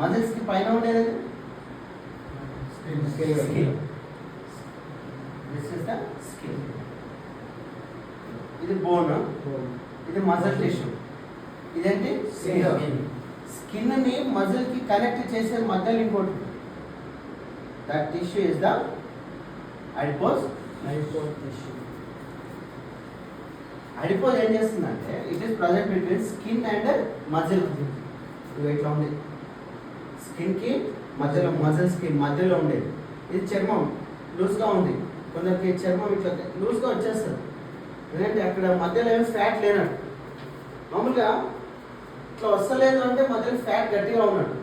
మజిల్స్కి పైన ఉండేది skin this is the skin ఇది బోన్ ఇది మజిల్ టిష్యూ ఇదేంటి? స్కిన్ని మజిల్కి కనెక్ట్ చేసే మధ్యలో ఇంకోటి. That tissue is the adipose adipose ఏం చేస్తుందంటే it is present between skin and muscle ఇట్లా ఉంది. స్కిన్కి మధ్యలో మజిల్స్కి మధ్యలో ఉండేది. ఇది చర్మం లూజ్గా ఉంది. కొందరికి చర్మం ఇట్లా లూజ్గా వచ్చేస్తుంది. ఎందుకంటే అక్కడ మధ్యలో ఏమి ఫ్యాట్ లేనట్టు. మామూలుగా ఇట్లా వస్తలేదు అంటే మధ్యలో ఫ్యాట్ గట్టిగా ఉన్నాడు.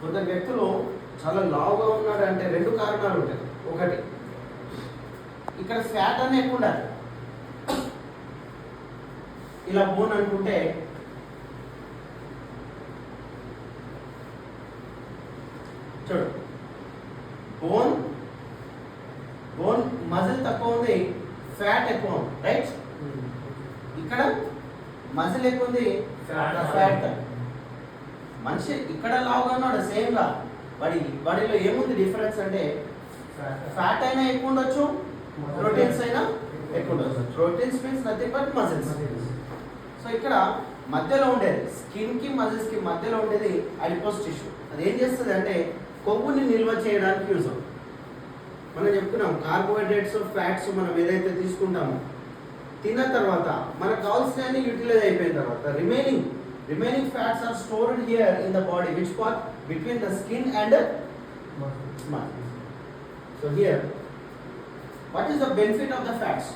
కొందరు వ్యక్తులు చాలా లావుగా ఉన్నాడు అంటే రెండు కారణాలు ఉంటాయి. ఒకటి ఇక్కడ ఫ్యాట్ అనేకుండా ఉండాలి. ఇలా బోన్ అనుకుంటే చూడు. బోన్ బోన్ మజిల్ తక్కువ ఉంది ఫ్యాట్ ఎక్కువ ఉంది రైట్ ఇక్కడ మజిల్ ఎక్కువ ఉంది. ఫ్యాట్ మనిషి ఇక్కడ లావుగా ఉన్నాడు సేమ్గా వాడి బాడీలో ఏముంది డిఫరెన్స్ అంటే ఫ్యాట్ అయినా ఎక్కువ ఉండొచ్చు ప్రోటీన్స్ అయినా ఎక్కువ ఉండొచ్చు. Proteins means nothing but muscles so ఇక్కడ మధ్యలో ఉండేది. స్కిన్కి మజిల్స్కి మధ్యలో ఉండేది అడిపోస్ టిష్యూ. అది ఏం చేస్తుంది అంటే కొవ్వుని నిల్వ చేయడానికి యూజ్ అవుతుంది. మనం చెప్తున్నాం కార్బోహైడ్రేట్స్ ఫ్యాట్స్ మనం ఏదైతే తీసుకుంటామో తిన్న తర్వాత మనకు కావాల్సిన యూటిలైజ్ అయిపోయిన తర్వాత remaining remaining fats are stored here in the body which part between the skin and so here what is the benefit of the fats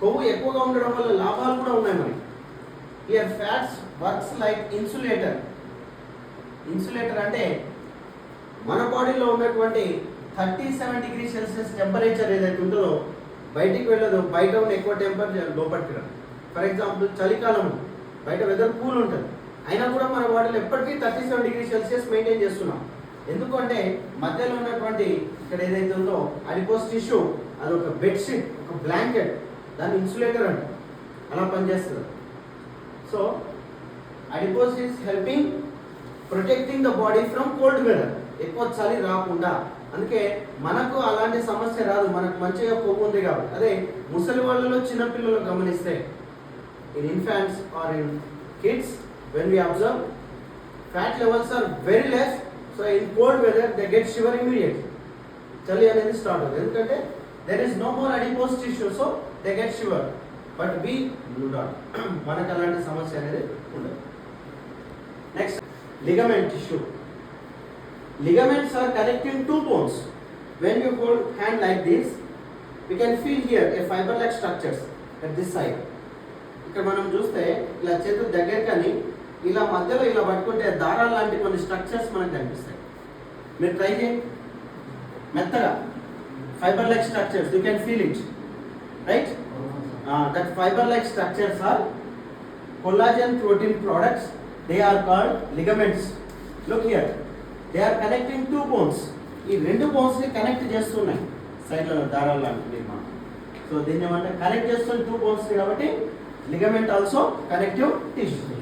కొవ్వు ఎక్కువగా ఉండడం వల్ల లాభాలు కూడా ఉన్నాయి మనకి. Here fats works like insulator insulator అంటే మన బాడీలో ఉన్నటువంటి thirty seven degree Celsius temperature ఏదైతే ఉంటుందో బయటికి వెళ్ళదు బయట ఉన్న ఎక్కువ టెంపరేచర్ లోపలికి రాదు. ఫర్ ఎగ్జాంపుల్ చలికాలం బయట వెదర్ కూల్ ఉంటుంది. అయినా కూడా మన బాడీలో ఎప్పటికీ thirty seven degree Celsius maintain చేస్తున్నాం. ఎందుకంటే మధ్యలో ఉన్నటువంటి ఇక్కడ ఏదైతే ఉందో అడిపోస్ టిష్యూ అది ఒక బెడ్షీట్ ఒక బ్లాంకెట్ దాన్ని ఇన్సులేటర్ అంట అలా పనిచేస్తుంది. So adipose is helping protecting the body from cold weather ఎక్కువ చలి రాకుండా. అందుకే మనకు అలాంటి సమస్య రాదు. మనకు మంచిగా కొవ్వు ఉంది కాబట్టి. అదే ముసలి వాళ్ళలో చిన్నపిల్లలు గమనిస్తే in infants are in kids when we observe fat levels are very less so in cold weather they get shiver immediate చలి అనేది స్టార్ట్ అవుతుంది. ఎందుకంటే there is no more adipose tissue so they get shiver but we do not మనకు అలాంటి సమస్య అనేది ఉండదు. Next ligament tissue ligaments are connecting two bones when you hold hand like this we can feel here a fibre like structures at this side ఇక్కడ మనం చూస్తే ఇలా చేతులు దగ్గర కానీ ఇలా మధ్యలో ఇలా పట్టుకుంటే దారాలు లాంటి కొన్ని స్ట్రక్చర్స్ మనకు కనిపిస్తాయి. మీరు ట్రై చేయండి. మెత్తగా. Fibre like structures you can feel it right that fibre like structures are collagen protein products they are called ligaments Look here. They are connecting two bones ఈ రెండు బోన్స్ని కనెక్ట్ చేస్తున్నాయి. సైడ్లో దారాలు లాంటివి మా సో దీన్ని ఏమంటే కనెక్ట్ చేస్తున్న టూ బోన్స్ కాబట్టి లిగమెంట్ ఆల్సో కనెక్టివ్ టిష్యూ